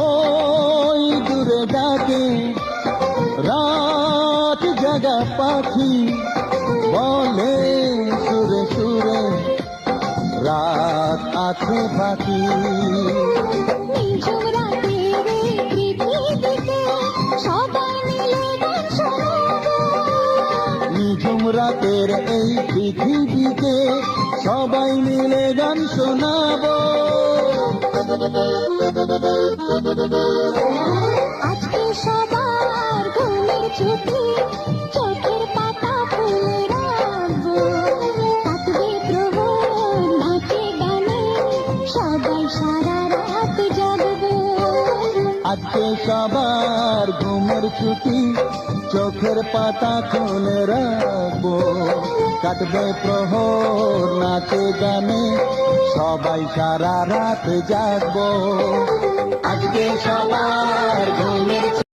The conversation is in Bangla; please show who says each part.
Speaker 1: ওই দূরে ডাকে রাত জাগা পাখি
Speaker 2: বলে সুরে সুরে রাত আছে
Speaker 1: বাকি রাতের এই পৃথিবীতে সবাই মিলে গান শোনাবো।
Speaker 2: আজকে সবার ঘুমের ছুটি, চোখের পাতা ফুলে রাখব। কাটবে প্রহর নাচে গানে, সবাই সারা রাত জাগবো।
Speaker 1: আজকে সবার ঘুমের ছুটি, চোখের পাতা খুলে রাখব। কাটবে প্রহর, নাচে গানে, সবাই সারা রাত জাগবো। আজকে